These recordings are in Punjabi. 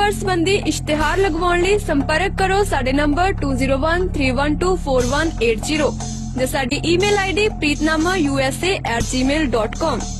ਕਾਰੋਬਾਰ ਸੰਬੰਧੀ ਇਸ਼ਤਿਹਾਰ ਲਗਵਾਉਣ ਲਈ ਸੰਪਰਕ ਕਰੋ ਸਾਡੇ ਨੰਬਰ 2013124180 ਜਾਂ ਸਾਡੀ ਈਮੇਲ ਆਈਡੀ preetnamausa@gmail.com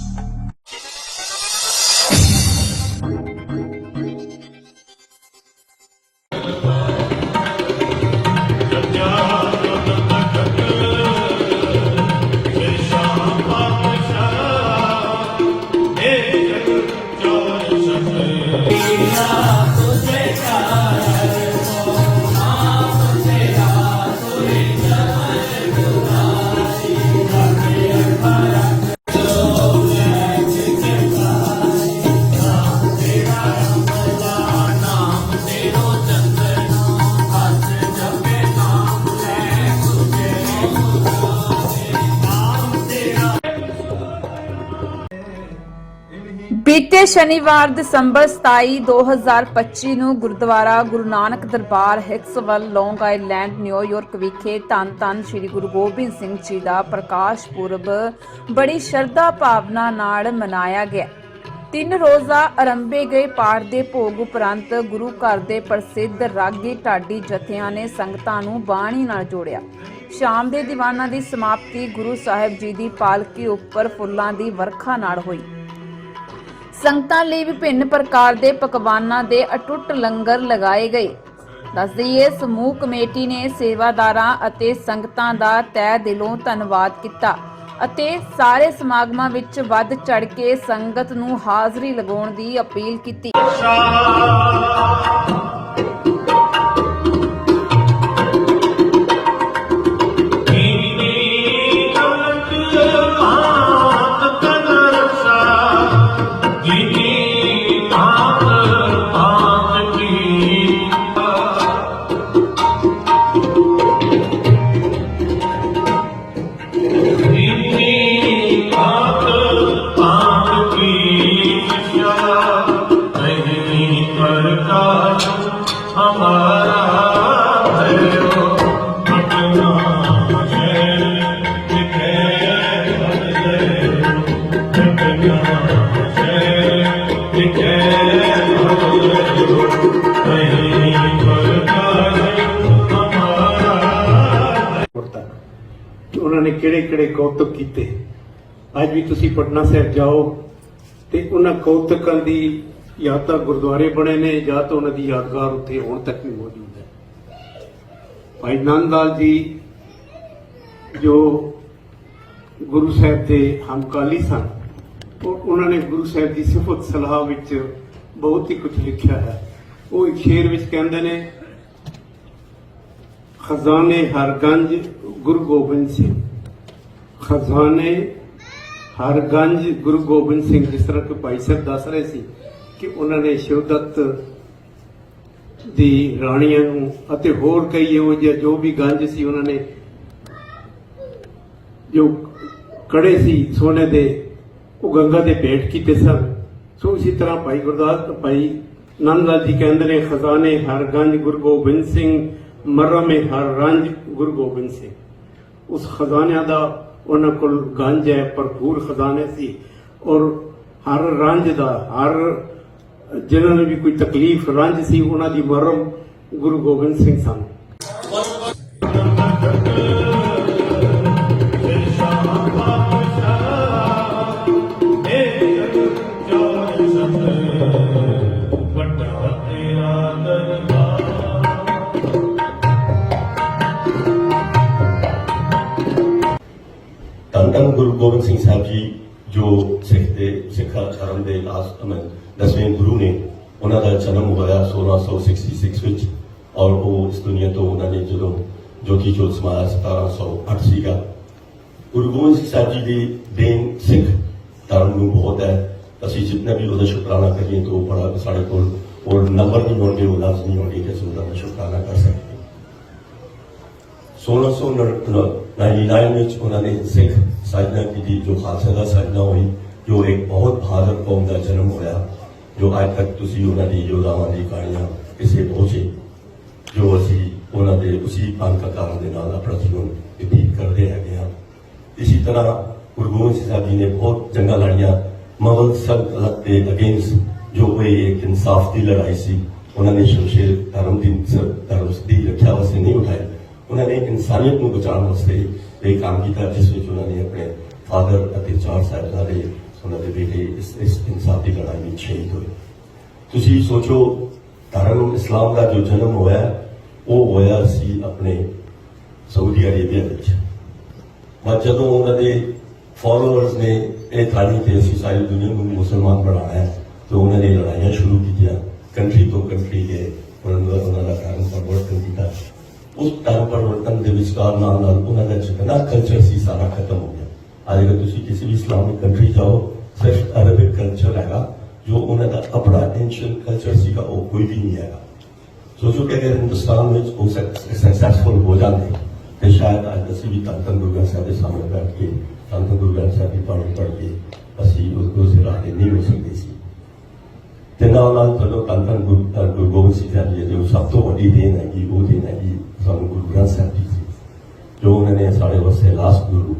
ਬੀਤੇ ਸ਼ਨੀਵਾਰ ਦਸੰਬਰ 27 2025 ਨੂੰ Gurdwara Guru Nanak Darbar Hicksville Long Island New York ਵਿਖੇ ਧੰਨ ਧੰਨ ਸ੍ਰੀ ਗੁਰੂ ਗੋਬਿੰਦ ਸਿੰਘ ਜੀ ਦਾ ਪ੍ਰਕਾਸ਼ ਪੁਰਬ ਬੜੀ ਸ਼ਰਧਾ ਭਾਵਨਾ ਨਾਲ ਮਨਾਇਆ ਗਿਆ। ਤਿੰਨ ਰੋਜ਼ਾ ਆਰੰਭੇ ਗਏ ਪਾਠ ਦੇ ਭੋਗ ਉਪਰੰਤ ਗੁਰੂ ਘਰ ਦੇ ਪ੍ਰਸਿੱਧ ਰਾਗੀ ਢਾਡੀ ਜਥਿਆਂ ਨੇ ਸੰਗਤਾਂ ਨੂੰ ਬਾਣੀ ਨਾਲ ਜੋੜਿਆ। ਸ਼ਾਮ ਦੇ ਦੀਵਾਨਾਂ ਦੀ ਸਮਾਪਤੀ ਗੁਰੂ ਸਾਹਿਬ ਜੀ ਦੀ ਪਾਲਕੀ ਉੱਪਰ ਫੁੱਲਾਂ ਦੀ ਵਰਖਾ ਨਾਲ ਹੋਈ। ਸੰਗਤਾਂ ਲਈ ਵਿਭਿੰਨ ਪ੍ਰਕਾਰ ਦੇ ਪਕਵਾਨਾਂ ਦੇ ਅਟੁੱਟ ਲੰਗਰ ਲਗਾਏ ਗਏ। ਦੱਸ ਦਈਏ, ਸਮੂਹ ਕਮੇਟੀ ਨੇ ਸੇਵਾਦਾਰਾਂ ਅਤੇ ਸੰਗਤਾਂ ਦਾ ਤਹਿ ਦਿਲੋਂ ਧੰਨਵਾਦ ਕੀਤਾ ਅਤੇ ਸਾਰੇ ਸਮਾਗਮਾਂ ਵਿੱਚ ਵੱਧ ਚੜ ਕੇ ਸੰਗਤ ਨੂੰ ਹਾਜ਼ਰੀ ਲਗਾਉਣ ਦੀ ਅਪੀਲ ਕੀਤੀ। ਉਹਨਾਂ ਨੇ ਕਿਹੜੇ ਕਿਹੜੇ ਕੌਤਕ ਕੀਤੇ? ਅੱਜ ਵੀ ਤੁਸੀਂ ਪਟਨਾ ਸਾਹਿਬ ਜਾਓ ਤੇ ਉਹਨਾਂ ਕੌਤਕਾਂ ਦੀ ਜਾਂ ਤਾਂ ਗੁਰਦੁਆਰੇ ਬਣੇ ਨੇ ਜਾਂ ਤਾਂ ਉਹਨਾਂ ਦੀ ਯਾਦਗਾਰ ਉੱਥੇ ਹੁਣ ਤੱਕ ਵੀ ਮੌਜੂਦ ਹੈ। ਭਾਈ ਨੰਦ ਲਾਲ ਜੀ ਜੋ ਗੁਰੂ ਸਾਹਿਬ ਦੇ ਹਮਕਾਲੀ ਸਨ, ਉਹ ਉਹਨਾਂ ਨੇ ਗੁਰੂ ਸਾਹਿਬ ਦੀ ਸਿਫਤ ਸਲਾਹ ਵਿੱਚ ਬਹੁਤ ਹੀ ਕੁਝ ਲਿਖਿਆ ਹੈ। ਉਹ ਇੱਕ ਸ਼ੇਰ ਵਿੱਚ ਕਹਿੰਦੇ ਨੇ, ਖਜ਼ਾਨੇ ਹਰਗੰਜ ਗੁਰੂ ਗੋਬਿੰਦ ਸਿੰਘ। ਖਜ਼ਾਨੇ ਹਰਗੰਜ ਗੁਰੂ ਗੋਬਿੰਦ ਸਿੰਘ, ਜਿਸ ਤਰ੍ਹਾਂ ਕਿ ਭਾਈ ਸਾਹਿਬ ਦੱਸ ਰਹੇ ਸੀ ਕਿ ਉਹਨਾਂ ਨੇ ਸ਼ਿਵਦੱਤ ਦੀ ਰਾਣੀਆਂ ਨੂੰ ਅਤੇ ਹੋਰ ਕਈ ਇਹੋ ਜਿਹੇ ਜੋ ਵੀ ਗੰਜ ਸੀ, ਉਹਨਾਂ ਨੇ ਜੋ ਕੜੇ ਸੀ, ਸੋਨੇ ਦੇ, ਉਹ ਗੰਗਾ ਦੇ ਭੇਟ ਕੀਤੇ ਸਨ। ਸੋ ਇਸੇ ਤਰ੍ਹਾਂ ਭਾਈ ਗੁਰਦਾਸ, ਭਾਈ ਨੰਦਾ ਜੀ ਕਹਿੰਦੇ ਨੇ, ਖਜ਼ਾਨੇ ਹਰ ਗੰਜ ਗੁਰੂ ਗੋਬਿੰਦ ਸਿੰਘ, ਮਰਮੇ ਹਰ ਰੰਜ ਗੁਰੂ ਗੋਬਿੰਦ ਸਿੰਘ। ਉਸ ਖਜ਼ਾਨਿਆਂ ਦਾ ਉਹਨਾਂ ਕੋਲ ਗੰਜ ਹੈ, ਭਰਪੂਰ ਖਜ਼ਾਨੇ ਸੀ। ਔਰ ਹਰ ਰੰਜ ਦਾ, ਹਰ ਜਿਨ੍ਹਾਂ ਨੂੰ ਵੀ ਕੋਈ ਤਕਲੀਫ, ਰੰਜ ਸੀ, ਉਹਨਾਂ ਦੀ ਮਰਮ ਗੁਰੂ ਗੋਬਿੰਦ ਸਿੰਘ ਸਨ। ਧਰਮ ਦੇ ਲਾਸਟ ਮੈਂ ਦਸਵੇਂ ਗੁਰੂ ਨੇ ਉਹਨਾਂ ਦਾ ਜਨਮ ਹੋਇਆ 1666 ਵਿੱਚ ਔਰ ਉਹ ਇਸ ਦੁਨੀਆ ਤੋਂ ਉਹਨਾਂ ਨੇ ਜਦੋਂ ਜੋਤੀ ਜੋਤ ਸਮਾਇਆ 1708 ਸੀਗਾ ਗੁਰੂ ਗੋਬਿੰਦ ਸਿੰਘ ਸਾਹਿਬ ਜੀ ਦੀ ਦੇਣ ਸਿੱਖ ਧਰਮ ਨੂੰ ਬਹੁਤ ਹੈ ਅਸੀਂ ਜਿੰਨਾ ਵੀ ਉਹਦਾ ਸ਼ੁਕਰਾਨਾ ਕਰੀਏ ਤਾਂ ਉਹ ਬੜਾ ਸਾਡੇ ਕੋਲ ਉਹ ਨੰਬਰ ਨਹੀਂ ਹੋਣਗੇ ਉਹ ਲਫ਼ਜ਼ ਨਹੀਂ ਹੋਣਗੇ ਕਿ ਅਸੀਂ ਉਹਦਾ ਸ਼ੁਕਰਾਨਾ ਕਰ ਸਕੀਏ 1699 ਵਿੱਚ ਉਹਨਾਂ ਨੇ ਸਿੱਖ ਸਾਜਨਾ ਕੀਤੀ ਜੋ ਖਾਲਸਾ ਦਾ ਸਾਜਨਾ ਹੋਈ ਜੋ ਇੱਕ ਬਹੁਤ ਬਹਾਦਰ ਕੌਮ ਦਾ ਜਨਮ ਹੋਇਆ, ਜੋ ਅੱਜ ਤੱਕ ਤੁਸੀਂ ਉਹਨਾਂ ਦੀ ਯੋਧਾਵਾਂ ਦੀ ਕਹਾਣੀਆਂ ਕਿਸੇ ਪਹੁੰਚੇ, ਜੋ ਅਸੀਂ ਉਹਨਾਂ ਦੇ ਉਸੇ ਪੰਥ ਕਥਾਵਾਂ ਦੇ ਨਾਲ ਆਪਣਾ ਜੀਵਨ ਬਤੀਤ ਕਰਦੇ ਹੈਗੇ ਹਾਂ। ਇਸੇ ਤਰ੍ਹਾਂ ਗੁਰੂ ਗੋਬਿੰਦ ਸਿੰਘ ਸਾਹਿਬ ਜੀ ਨੇ ਬਹੁਤ ਜੰਗਾਂ ਲੜੀਆਂ ਮੁਗਲ ਸਲਤਨਤ ਦੇ ਅਗੇਂਸਟ ਜੋ ਇਹ ਇੱਕ ਇਨਸਾਫ ਦੀ ਲੜਾਈ ਸੀ, ਉਹਨਾਂ ਨੇ ਸ਼ਮਸ਼ੇਰ ਧਰਮ ਦੀ ਧਰਮ ਦੀ ਰੱਖਿਆ ਵਾਸਤੇ ਨਹੀਂ ਉਠਾਇਆ ਉਹਨਾਂ ਨੇ ਇਨਸਾਨੀਅਤ ਨੂੰ ਬਚਾਉਣ ਵਾਸਤੇ ਇਹ ਕੰਮ ਕੀਤਾ, ਜਿਸ ਵਿੱਚ ਉਹਨਾਂ ਨੇ ਆਪਣੇ ਫਾਦਰ ਅਤੇ ਚਾਰ ਸਾਹਿਬਜ਼ਾਦੇ ਉਹਨਾਂ ਦੇ ਬੇਟੇ ਇਸ ਇਸ ਇਨਸਾਫ ਦੀ ਲੜਾਈ ਵਿੱਚ ਸ਼ਹੀਦ ਹੋਏ। ਤੁਸੀਂ ਸੋਚੋ, ਧਰਮ ਇਸਲਾਮ ਦਾ ਜੋ ਜਨਮ ਹੋਇਆ, ਉਹ ਹੋਇਆ ਸੀ ਆਪਣੇ ਸਾਊਦੀ ਅਰੇਬੀਆ ਵਿੱਚ। ਪਰ ਜਦੋਂ ਉਹਨਾਂ ਦੇ ਫਾਲੋਅਰਸ ਨੇ ਇਹ ਥਾਲੀ ਤੇ ਅਸੀਂ ਸਾਰੀ ਦੁਨੀਆ ਨੂੰ ਮੁਸਲਮਾਨ ਬਣਾਉਣਾ ਹੈ ਤੇ ਉਹਨਾਂ ਨੇ ਲੜਾਈਆਂ ਸ਼ੁਰੂ ਕੀਤੀਆਂ ਕੰਟਰੀ ਤੋਂ ਕੰਟਰੀ ਗਏ, ਉਹਨਾਂ ਦਾ ਉਹਨਾਂ ਦਾ ਧਰਮ ਪਰਿਵਰਤਨ ਕੀਤਾ। ਉਸ ਧਰਮ ਪਰਿਵਰਤਨ ਦੇ ਵਿਚਕਾਰ ਨਾਲ ਨਾਲ ਉਹਨਾਂ ਦਾ ਜਿੰਨਾ ਕਲਚਰ ਸੀ, ਸਾਰਾ ਖਤਮ ਹੋ ਗਿਆ। ਅੱਜ ਅਗਰ ਤੁਸੀਂ ਕਿਸੇ ਵੀ ਇਸਲਾਮਿਕ ਕੰਟਰੀ ਜਾਓ ਸਿਰਫ ਅਰਬਿਕ ਕਲਚਰ ਹੈਗਾ ਜੋ ਉਹਨਾਂ ਦਾ ਆਪਣਾ ਐਂਸ਼ੀਅੰਟ ਕਲਚਰ ਸੀਗਾ ਉਹ ਕੋਈ ਵੀ ਨਹੀਂ ਹੈਗਾ ਸੋਚੋ ਕਿ ਅਗਰ ਹਿੰਦੁਸਤਾਨ ਵਿੱਚ ਉਹ ਸਕਸੈਸਫੁਲ ਹੋ ਜਾਂਦੇ ਤੇ ਸ਼ਾਇਦ ਅੱਜ ਅਸੀਂ ਵੀ ਧੰਨ ਧੰਨ ਗੁਰੂ ਗ੍ਰੰਥ ਸਾਹਿਬ ਦੇ ਸਾਹਮਣੇ ਬੈਠ ਕੇ ਧੰਨ ਧੰਨ ਗੁਰੂ ਗ੍ਰੰਥ ਸਾਹਿਬ ਦੀ ਬਾਣੀ ਪੜ੍ਹ ਕੇ ਅਸੀਂ ਉਸ ਉਸ ਰਾਹ ਤੇ ਨਹੀਂ ਹੋ ਸਕਦੇ ਸੀ ਤੇ ਨਾਲ ਨਾਲ ਚਲੋ ਧੰਨ ਧੰਨ ਗੁਰੂ ਅ, ਗੁਰੂ ਗੋਬਿੰਦ ਸਿੰਘ ਸਾਹਿਬ ਜੀ ਜੋ ਸਭ ਤੋਂ ਵੱਡੀ ਦੇਣ ਹੈਗੀ ਉਹ ਦੇਣ ਹੈਗੀ ਸਾਨੂੰ ਗੁਰੂ ਗ੍ਰੰਥ ਸਾਹਿਬ ਜੀ ਸੀ ਜੋ ਉਹਨਾਂ ਨੇ ਸਾਡੇ ਵਾਸਤੇ ਲਾਸਟ ਗੁਰੂ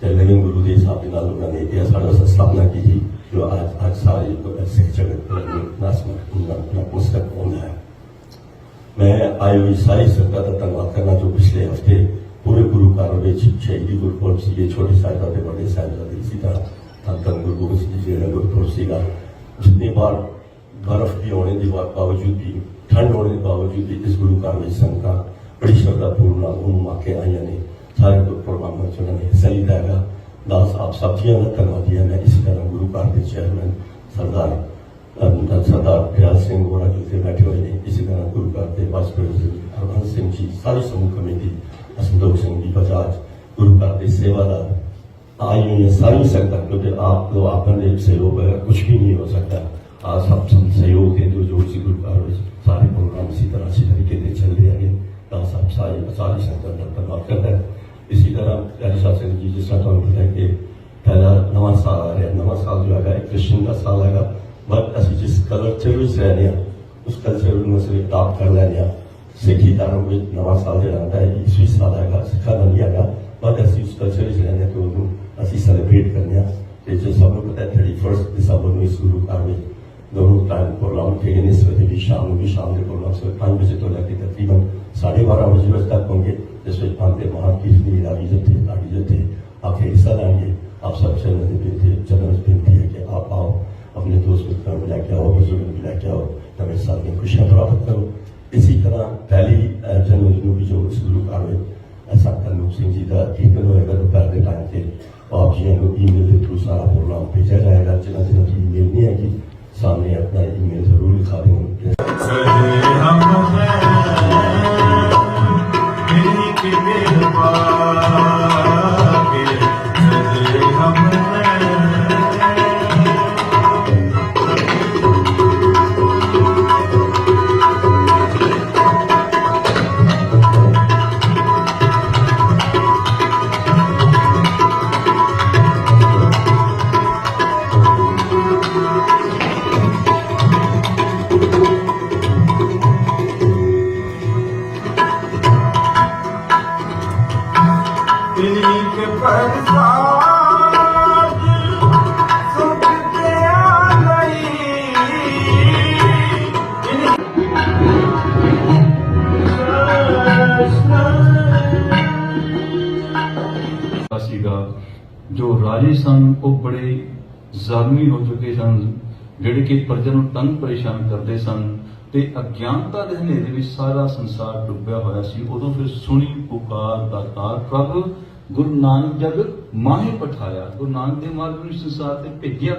ਤੇ ਲਿਵਿੰਗ ਗੁਰੂ ਦੇ ਹਿਸਾਬ ਦੇ ਨਾਲ ਉਹਨਾਂ ਨੇ ਇਹ ਸਾਡੇ ਸਥਾਪਨਾ ਕੀਤੀ ਜੋ ਅੱਜ ਅੱਜ ਸਾਰੇ ਸਿੱਖ ਜਗਤ ਨੂੰ ਨਾਸਮਤ ਨਪੁਸਤਕ ਹੈ ਮੈਂ ਆਈ ਹੋਈ ਸਾਰੀ ਸੰਗਤ ਦਾ ਧੰਨਵਾਦ ਕਰਨਾ ਜੋ ਪਿਛਲੇ ਹਫ਼ਤੇ ਪੂਰੇ ਗੁਰੂ ਘਰ ਵਿੱਚ ਸ਼ਹੀਦੀ ਗੁਰਪੁਰਬ ਸੀਗੇ ਛੋਟੇ ਸਾਹਿਬਜ਼ਾਦੇ ਵੱਡੇ ਸਾਹਿਬਜ਼ਾਦੇ ਇਸੇ ਤਰ੍ਹਾਂ ਧੰਨ ਧੰਨ ਗੁਰੂ ਗੋਬਿੰਦ ਸਿੰਘ ਜੀ ਦਾ ਗੁਰਪੁਰਬ ਸੀਗਾ। ਜਿੰਨੇ ਵਾਰ ਬਰਫ਼ ਦੀ ਹੋਣੇ ਦੇ ਬਾਵਜੂਦ ਵੀ, ਠੰਡ ਹੋਣੇ ਦੇ ਬਾਵਜੂਦ ਵੀ ਇਸ ਗੁਰੂ ਘਰ ਵਿੱਚ ਸੰਗਤਾਂ ਬੜੀ ਸ਼ਰਧਾ ਪੂਰਨ ਨਾਲ ਉਹਨੂੰ ਮਾਕੇ ਆਈਆਂ ਨੇ। ਸਾਰੇ ਤੋਂ ਪ੍ਰਬੰਧਾਂ ਚ ਉਹਨਾਂ ਨੇ ਹਿੱਸਾ ਲਿਆ ਹੈਗਾ। ਦਾਸ ਆਪ ਸਭ ਜੀਆਂ ਦਾ ਧੰਨਵਾਦੀ ਹਾਂ ਮੈਂ ਇਸ ਤਰ੍ਹਾਂ ਗੁਰੂ ਘਰ ਦੇ ਚੇਅਰਮੈਨ ਸਰਦਾਰ ਸਰਦਾਰ ਪਿਆਰ ਸਿੰਘ ਹੋਰਾਂ ਜਿੱਥੇ ਬੈਠੇ ਹੋਏ ਨੇ। ਇਸੇ ਤਰ੍ਹਾਂ ਗੁਰੂ ਘਰ ਦੇ ਵਾਈਸ ਪ੍ਰੈਜ਼ੀਡੈਂਟ ਹਰਵੰਸ ਸਿੰਘ ਜੀ, ਸਾਰੀ ਸਮੂਹ ਕਮੇਟੀ, ਅਸੰਤੋਖ ਸਿੰਘ ਜੀ, ਬਜਾਜ, ਗੁਰੂ ਘਰ ਦੇ ਸੇਵਾਦਾਰ आई हुई है सारी सकता क्योंकि आप तो आपने एक सहयोग है कुछ भी नहीं हो सकता आज सब सब सहयोग है जो जो उसी ग्रुप सारे प्रोग्राम इसी तरह से तरीके से चल रहे हैं सारी संगठन धन्यवाद करता है ਦਾ ਧੰਨਵਾਦ ਕਰਦਾ ਹੈ ਇसी ਤਰ੍ਹਾਂ ਪਿਆਰੀ ਸਾਹਿਬ ਸਿੰਘ ਜੀ ਜਿਸ ਤਰ੍ਹਾਂ ਤੁਹਾਨੂੰ ਪਤਾ ਹੈ ਕਿ ਪਹਿਲਾ ਨਵਾਂ ਸਾਲ ਆ ਰਿਹਾ ਨਵਾਂ ਸਾਲ ਜੋ ਹੈਗਾ ਇਹ ਕ੍ਰਿਸ਼ਨ ਦਾ ਸਾਲ ਹੈਗਾ ਬਟ ਅਸੀਂ ਜਿਸ ਕਲਚਰ ਵਿੱਚ ਰਹਿ ਰਹੇ ਹਾਂ ਉਸ ਕਲਚਰ ਨੂੰ ਅਸੀਂ ਅਡਾਪਟ ਕਰ ਲੈਂਦੇ ਹਾਂ ਸਿੱਖੀ ਧਰਮ ਵਿੱਚ ਨਵਾਂ ਸਾਲ ਜਿਹੜਾ ਆਉਂਦਾ ਹੈ ਈਸਵੀ ਸਾਲ ਹੈਗਾ ਸਿੱਖਾਂ ਦਾ ਨਹੀਂ ਹੈਗਾ ਬਟ ਅਸੀਂ ਉਸ ਕਲਚਰ ਵਿੱਚ ਰਹਿੰਦੇ ਹਾਂ ਕਿ ਉਹਨੂੰ ਅਸੀਂ ਸੈਲੀਬ੍ਰੇਟ ਕਰਦੇ ਹਾਂ ਤੇ ਜੋ ਸਭ ਨੂੰ ਪਤਾ ਹੈ 31 ਦਸੰਬਰ ਨੂੰ ਇਸ ਗੁਰੂ ਘਰ ਵਿੱਚ ਦੋਨੋਂ ਟਾਈਮ ਪ੍ਰੋਗਰਾਮ ਠੇਕੇ ਨੇ ਸਵੇਰੇ ਵੀ ਸ਼ਾਮ ਨੂੰ ਵੀ ਸ਼ਾਮ ਦੇ ਪ੍ਰੋਗਰਾਮ ਸਵੇਰੇ 5 ਵਜੇ ਤੋਂ ਲੈ ਕੇ ਤਕਰੀਬਨ ہمارا وزیر وظیفت تک ہوں گے، جس میں مانتے وہاں کی اتنی عزت ہے عزت ہے آپ کے حصہ لائیں گے، آپ سب سے نظر تھے چند بنتی ہے کہ آپ آؤ، اپنے دوست مطلب ملا کے آؤ، بزرگ ملا کے آؤ ہمیں ساتھ میں خوشیاں پراپت کرو اسی طرح پہلی جنرل جنوبی جو اس سلوک آئے ایسا تنوب سنگ جی تھا کہ دن ہوئے گا تو پہلے ٹائم تھے آپ جی کو ای میل کے تھرو سارا پروگرام بھیجا جائے گا جنہ جنہ کی ای میل نہیں ہے کہ سامنے اپنا ای میل ضرور لکھا دیں۔ ਇਨਿਕ ਪਰਸਾਦ ਸੁਖ ਜੋ ਰਾਜੇ ਸਨ ਉਹ ਬੜੇ ਜ਼ਾਲਮੀ ਹੋ ਚੁੱਕੇ ਸਨ ਜਿਹੜੇ ਕਿ ਪ੍ਰਜਾ ਨੂੰ ਤੰਗ ਪਰੇਸ਼ਾਨ ਕਰਦੇ ਸਨ ਤੇ ਅਗਿਆਨਤਾ ਦੇ ਹਨੇਰੇ ਵਿੱਚ ਸਾਰਾ ਸੰਸਾਰ ਡੁੱਬਿਆ ਹੋਇਆ ਸੀ, ਉਦੋਂ ਫਿਰ ਸੁਣੀ ਪੁਕਾਰ ਦਾਤਾਰ ਪ੍ਰਭ, ਗੁਰੂ ਨਾਨਕ ਜਗ ਮਾਹੇ ਪਠਾਇਆ। ਗੁਰੂ ਨਾਨਕ ਦੇਵ ਮਹਾਰਾਜ ਨੂੰ ਸੰਸਾਰ ਤੇ ਭੇਜਿਆ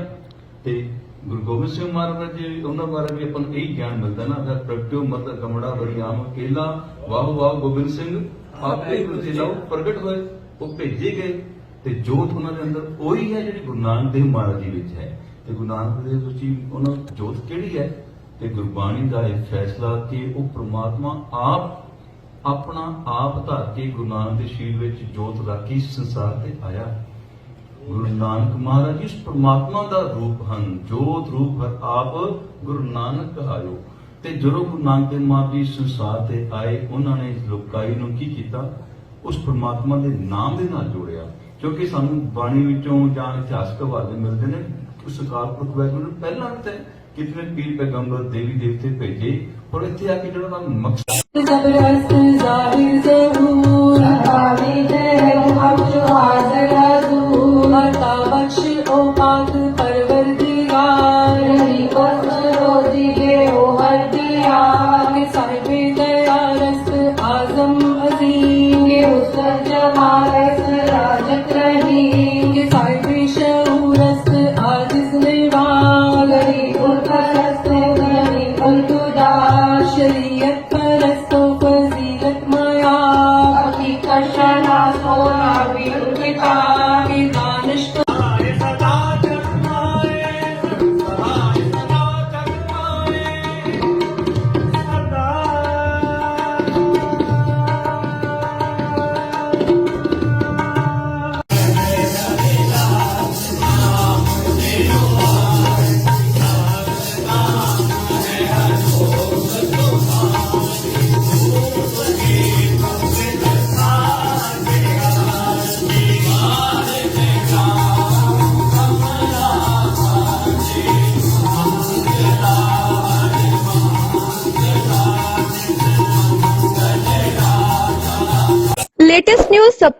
ਤੇ ਗੁਰੂ ਗੋਬਿੰਦ ਸਿੰਘ ਮਹਾਰਾਜ ਜੀ ਉਹਨਾਂ ਬਾਰੇ ਵੀ ਆਪਾਂ ਨੂੰ ਇਹ ਗਿਆਨ ਮਿਲਦਾ ਨਾ ਅਗਰ ਪ੍ਰਗਟਿਓ ਮਤ ਗਮੜਾ ਬੜੀ ਆਮ ਅਕੇਲਾ ਵਾਹ ਵਾਹ ਗੋਬਿੰਦ ਸਿੰਘ, ਆਪੇ ਗੁਰੂ ਜੀ ਪ੍ਰਗਟ ਹੋਏ, ਉਹ ਭੇਜੇ ਗਏ ਤੇ ਜੋਤ ਉਹਨਾਂ ਦੇ ਅੰਦਰ ਉਹੀ ਹੈ ਜਿਹੜੀ ਗੁਰੂ ਨਾਨਕ ਦੇਵ ਮਹਾਰਾਜ ਜੀ ਵਿੱਚ ਹੈ। ਤੇ ਗੁਰੂ ਨਾਨਕ ਦੇਵ ਜੀ, ਉਹਨਾਂ ਜੋਤ ਕਿਹੜੀ ਹੈ? ਤੇ ਗੁਰਬਾਣੀ ਦਾ ਇਹ ਫੈਸਲਾ ਕਿ ਉਹ ਪ੍ਰਮਾਤਮਾ ਆਪ ਆਪਣਾ ਆਪ ਧਾਰ ਕੇ ਗੁਰੂ ਨਾਨਕ ਦੇ ਸ਼ੀਲ ਵਿੱਚ ਜੋਤ ਰੱਖੀ ਸੰਸਾਰ ਤੇ ਆਇਆ। ਗੁਰੂ ਨਾਨਕ ਮਹਾਰਾਜ ਇਸ ਪ੍ਰਮਾਤਮਾ ਦਾ ਰੂਪ ਹਨ। ਜੋਤ ਰੂਪ ਹਰ ਆਪ ਗੁਰੂ ਨਾਨਕ ਕਹਾਇਓ। ਤੇ ਜਦੋਂ ਗੁਰੂ ਨਾਨਕ ਦੇਵ ਮਹਾਰਾਜ ਇਸ ਸੰਸਾਰ ਤੇ ਆਏ, ਉਹਨਾਂ ਨੇ ਲੋਕਾਈ ਨੂੰ ਕੀ ਕੀਤਾ? ਉਸ ਪ੍ਰਮਾਤਮਾ ਦੇ ਨਾਮ ਦੇ ਨਾਲ ਜੋੜਿਆ। ਕਿਉਂਕਿ ਸਾਨੂੰ ਬਾਣੀ ਵਿੱਚੋਂ ਜਾਂ ਇਤਿਹਾਸਕ ਹਵਾਲੇ ਮਿਲਦੇ ਨੇ ਉਸ ਅਕਾਲ ਪੁਰਖ ਵਾਹਿਗੁਰੂ ਪਹਿਲਾਂ ਤੇ ਕਿਤਨੇ ਪੀਰ ਪੈਗੰਬਰ ਦੇਵੀ ਦੇਵਤੇ ਭੇਜੇ ਹੁਣ ਇੱਥੇ ਆ ਕੇ ਜਿਹੜਾ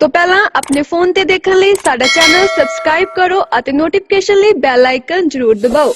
ਤੋਂ ਪਹਿਲਾਂ ਆਪਣੇ ਫੋਨ ਤੇ ਦੇਖਣ ਲਈ ਸਾਡਾ ਚੈਨਲ ਸਬਸਕ੍ਰਾਈਬ ਕਰੋ ਅਤੇ ਨੋਟੀਫਿਕੇਸ਼ਨ ਲਈ ਬੈਲ ਆਈਕਨ ਜ਼ਰੂਰ ਦਬਾਓ।